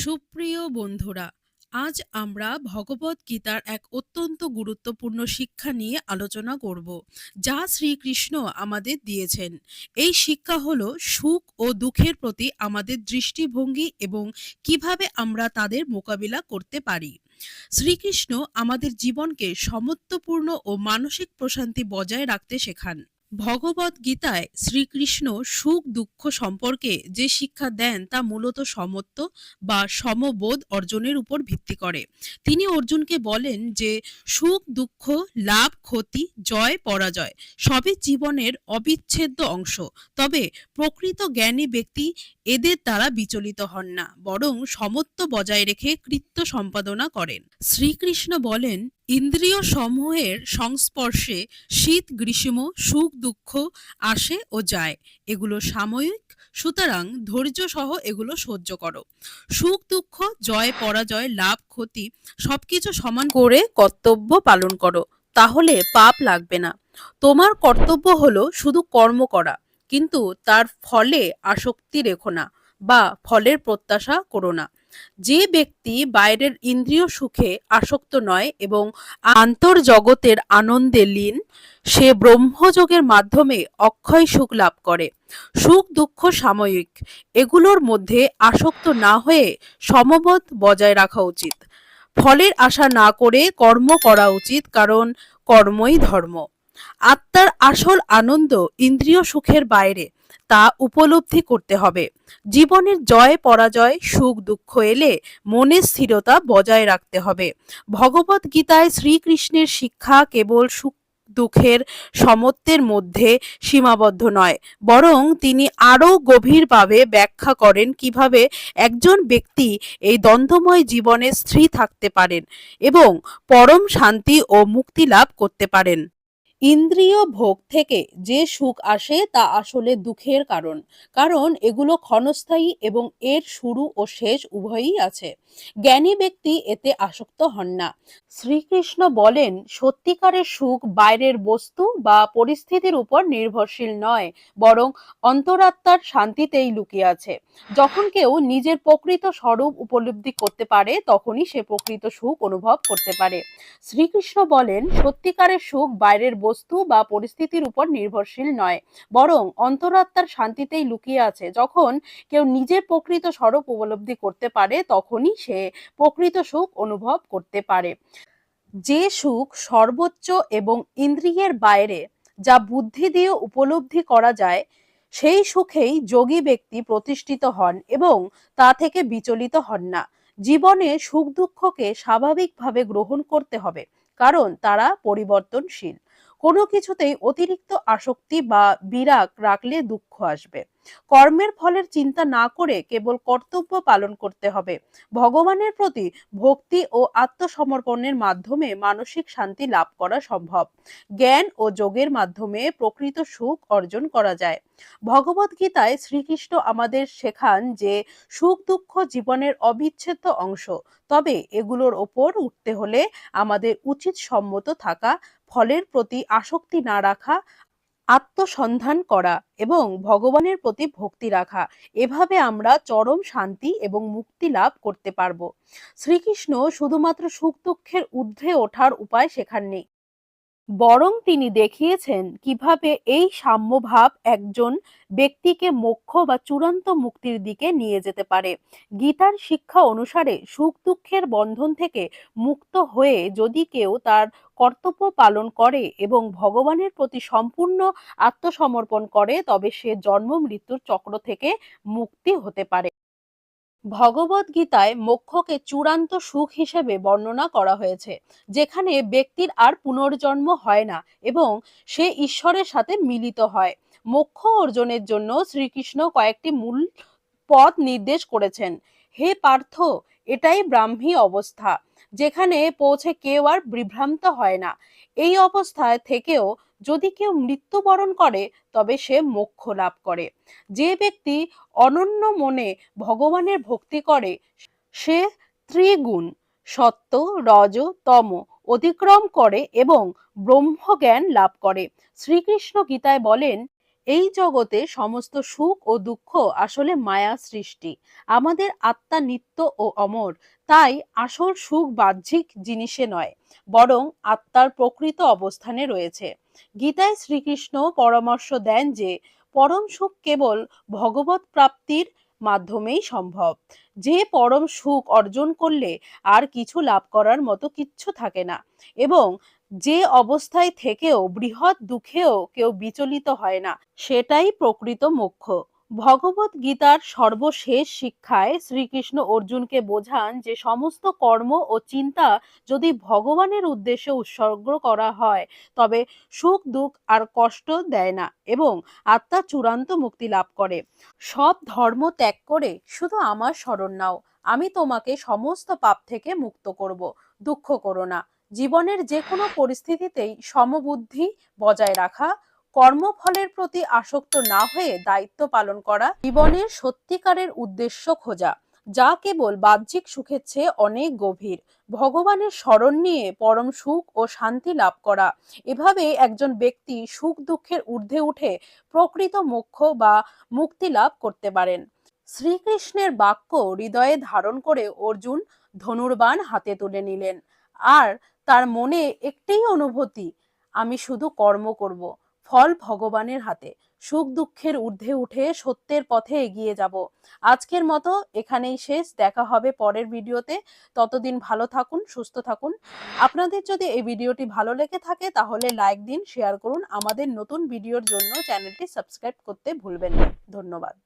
সুপ্রিয় বন্ধুরা, আজ আমরা ভগবত গীতার এক অত্যন্ত গুরুত্বপূর্ণ শিক্ষা নিয়ে আলোচনা করব, যা শ্রীকৃষ্ণ আমাদের দিয়েছেন। এই শিক্ষা হলো সুখ ও দুঃখের প্রতি আমাদের দৃষ্টিভঙ্গি এবং কীভাবে আমরা তাদের মোকাবিলা করতে পারি। শ্রীকৃষ্ণ আমাদের জীবনকে সমত্বপূর্ণ ও মানসিক প্রশান্তি বজায় রাখতে শেখান। ভগবত গীতায় শ্রীকৃষ্ণ সুখ দুঃখ সম্পর্কে যে শিক্ষা দেন তা মূলত সমত্ব বা সমবোধ অর্জনের উপর ভিত্তি করে। তিনি অর্জুনকে বলেন যে, সুখ, দুঃখ, লাভ, ক্ষতি, জয়, পরাজয় সবই জীবনের অবিচ্ছেদ্য অংশ। তবে প্রকৃত জ্ঞানী ব্যক্তি এদের দ্বারা বিচলিত হন না, বরং সমত্ব বজায় রেখে কৃত্য সম্পাদনা করেন। শ্রীকৃষ্ণ বলেন ইন্দ্রিয় সমূহের সংস্পর্শে শীত, গ্রীষ্ম, সুখ, দুঃখ আসে ও যায়। এগুলো সাময়িক, সুতরাং ধৈর্য সহ এগুলো সহ্য করো। সুখ, দুঃখ, জয়, পরাজয়, লাভ, ক্ষতি সবকিছু সমান করে কর্তব্য পালন করো। তাহলে পাপ লাগবে না। তোমার কর্তব্য হলো শুধু কর্ম করা, কিন্তু তার ফলে আসক্তি রেখো না বা ফলের প্রত্যাশা করো না। যে ব্যক্তি বাইরের ইন্দ্রিয় সুখে আসক্ত নয় এবং আন্তর্জগতের আনন্দে লীন, সে ব্রহ্মযোগের মাধ্যমে অক্ষয় সুখ লাভ করে। সুখ, দুঃখ, সাময়িক, এগুলোর মধ্যে আসক্ত না হয়ে সমবত বজায় রাখা উচিত। ফলের আশা না করে কর্ম করা উচিত, কারণ কর্মই ধর্ম। আত্মার আসল আনন্দ ইন্দ্রিয় সুখের বাইরে, তা উপলব্ধি করতে হবে। জীবনের জয়, পরাজয়, সুখ, দুঃখ এলে মনের স্থিরতা বজায় রাখতে হবে। ভগবত গীতায় শ্রীকৃষ্ণের শিক্ষা কেবল সুখ, দুঃখের সমত্বের মধ্যে সীমাবদ্ধ নয়, বরং তিনি আরও গভীরভাবে ব্যাখ্যা করেন কীভাবে একজন ব্যক্তি এই দ্বন্দ্বময় জীবনে স্থির থাকতে পারেন এবং পরম শান্তি ও মুক্তি লাভ করতে পারেন। ইন্দ্রিয় ভোগ থেকে যে সুখ আসে তা আসলে দুঃখের কারণ। কারণ এগুলো ক্ষণস্থায়ী এবং এর শুরু ও শেষ উভয়ই আছে। জ্ঞানী ব্যক্তি এতে আসক্ত হন না। শ্রীকৃষ্ণ বলেন, সত্যিকারের সুখ বাইরের বস্তু বা পরিস্থিতির উপর নির্ভরশীল নয়, বরং অন্তরাত্মার শান্তিতেই লুকিয়ে আছে। যখন কেউ নিজের প্রকৃত স্বরূপ উপলব্ধি করতে পারে, তখনই সে প্রকৃত সুখ অনুভব করতে পারে। শ্রীকৃষ্ণ বলেন, সত্যিকারের সুখ বাইরের বস্তু বা পরিস্থিতির উপর নির্ভরশীল নয়, বরং অন্তরাত্মার শান্তিতেই লুকিয়ে আছে। যখন কেউ নিজের প্রকৃত স্বরূপ উপলব্ধি করতে পারে, তখনই সে প্রকৃত সুখ অনুভব করতে পারে। যে সুখ সর্বোচ্চ এবং ইন্দ্রিয়ের বাইরে, যা বুদ্ধি দিয়ে উপলব্ধি করা যায়, সেই সুখেই যোগী ব্যক্তি প্রতিষ্ঠিত হন এবং তা থেকে বিচলিত হন না। জীবনে সুখ দুঃখকে স্বাভাবিকভাবে গ্রহণ করতে হবে, কারণ তারা পরিবর্তনশীল। কোনো কিছুতেই অতিরিক্ত আসক্তি বা বিরাগ রাখলে দুঃখ আসবে। কর্মের ফলের চিন্তা না করে কেবল কর্তব্য পালন করতে হবে। ভগবানের প্রতি ভক্তি ও আত্মসমর্পণের মাধ্যমে মানসিক শান্তি লাভ করা সম্ভব। জ্ঞান ও যোগের মাধ্যমে প্রকৃত সুখ অর্জন করা যায়। ভগবত গীতায় শ্রীকৃষ্ণ আমাদের শেখান যে সুখ দুঃখ জীবনের অবিচ্ছেদ্য অংশ। তবে এগুলোর ওপর উঠতে হলে আমাদের উচিত সম্মত থাকা ফলের প্রতি আসক্তি না রাখা, আত্মসন্ধান করা এবং ভগবানের প্রতি ভক্তি রাখা, এভাবে আমরা চরম শান্তি এবং মুক্তি লাভ করতে পারব। শ্রীকৃষ্ণ শুধুমাত্র সুখ দুঃখের ঊর্ধ্বে ওঠার উপায় শেখাননি। বরং তিনি দেখিয়েছেন কীভাবে এই সাম্যভাব একজন ব্যক্তিকে মোক্ষ বা চূড়ান্ত মুক্তির দিকে নিয়ে যেতে পারে। গীতার শিক্ষা অনুসারে সুখ দুঃখের বন্ধন থেকে মুক্ত হয়ে যদি কেউ তার কর্তব্য পালন করে এবং ভগবানের প্রতি সম্পূর্ণ আত্মসমর্পণ করে, তবে সে জন্ম মৃত্যুর চক্র থেকে মুক্তি হতে পারে। ভগবত গীতায় মোক্ষকে চূড়ান্ত সুখ হিসেবে বর্ণনা করা হয়েছে, যেখানে ব্যক্তির আর পুনর্জন্ম হয় না এবং সে ঈশ্বরের সাথে মিলিত হয়। মোক্ষ অর্জনের জন্য শ্রীকৃষ্ণ কয়েকটি মূল পথ নির্দেশ করেছেন। হে পার্থ, এটাই ব্রাহ্মী অবস্থা। যেখানে পৌঁছে কেউ আর বিভ্রান্ত হয় না। এই অবস্থায় থেকেও যদি কেউ মৃত্যুবরণ করে, তবে সে মোক্ষ লাভ করে। যে ব্যক্তি অনন্য মনে ভগবানের ভক্তি করে, সে ত্রিগুণ, সত্য, রজ, তম অতিক্রম করে এবং ব্রহ্মজ্ঞান লাভ করে। শ্রীকৃষ্ণ গীতায় বলেন এই জগতে সমস্ত সুখ ও দুঃখ আসলে মায়া সৃষ্টি। আমাদের আত্মা নিত্য ও অমর, তাই আসল সুখ বাহ্যিক জিনিসে নয়, বরং আত্মার প্রকৃত অবস্থানে রয়েছে। গীতায় শ্রীকৃষ্ণ পরামর্শ দেন যে, পরম সুখ কেবল ভগবত প্রাপ্তির মাধ্যমেই সম্ভব। যে পরম সুখ অর্জন করলে আর কিছু লাভ করার মতো কিচ্ছু থাকে না, এবং যে অবস্থায় থেকেও বৃহৎ দুঃখেও কেউ বিচলিত হয় না, সেটাই প্রকৃত মুখ্য ভগবত গীতার সর্বশেষ শিক্ষায় শ্রীকৃষ্ণ অর্জুনকে বোঝান যে সমস্ত কর্ম ও চিন্তা যদি ভগবানের উদ্দেশ্যে উৎসর্গ করা হয়, তবে সুখ, দুঃখ আর কষ্ট দেয় না এবং আত্মা চূড়ান্ত মুক্তি লাভ করে। সব ধর্ম ত্যাগ করে শুধু আমার স্মরণ নাও, আমি তোমাকে সমস্ত পাপ থেকে মুক্ত করব, দুঃখ করো না। জীবনের যে কোনো পরিস্থিতিতেই সমবুদ্ধি বজায় রাখা, কর্মফলের প্রতি আসক্ত না হয়ে দায়িত্ব পালন করা, জীবনের সত্যিকারের উদ্দেশ্য খোঁজা, যা কেবল বাহ্যিক সুখের চেয়ে অনেক গভীর। ভগবানের স্মরণ নিয়ে পরম সুখ ও শান্তি লাভ করা, এভাবে একজন ব্যক্তি সুখ দুঃখের ঊর্ধ্বে উঠে প্রকৃত মোক্ষ বা মুক্তি লাভ করতে পারেন। শ্রীকৃষ্ণের বাক্য হৃদয়ে ধারণ করে অর্জুন ধনুর্বাণ হাতে তুলে নিলেন। আর তার মনে একটাই অনুভূতি, আমি শুধু কর্ম করব, ফল ভগবানের হাতে। সুখ দুঃখের ঊর্ধ্বে উঠে সত্যের পথে এগিয়ে যাব। আজকের মতো এখানেই শেষ, দেখা হবে পরের ভিডিওতে। ততদিন ভালো থাকুন, সুস্থ থাকুন। আপনাদের যদি এই ভিডিওটি ভালো লেগে থাকে, তাহলে লাইক দিন, শেয়ার করুন। আমাদের নতুন ভিডিওর জন্য চ্যানেলটি সাবস্ক্রাইব করতে ভুলবেন না। ধন্যবাদ।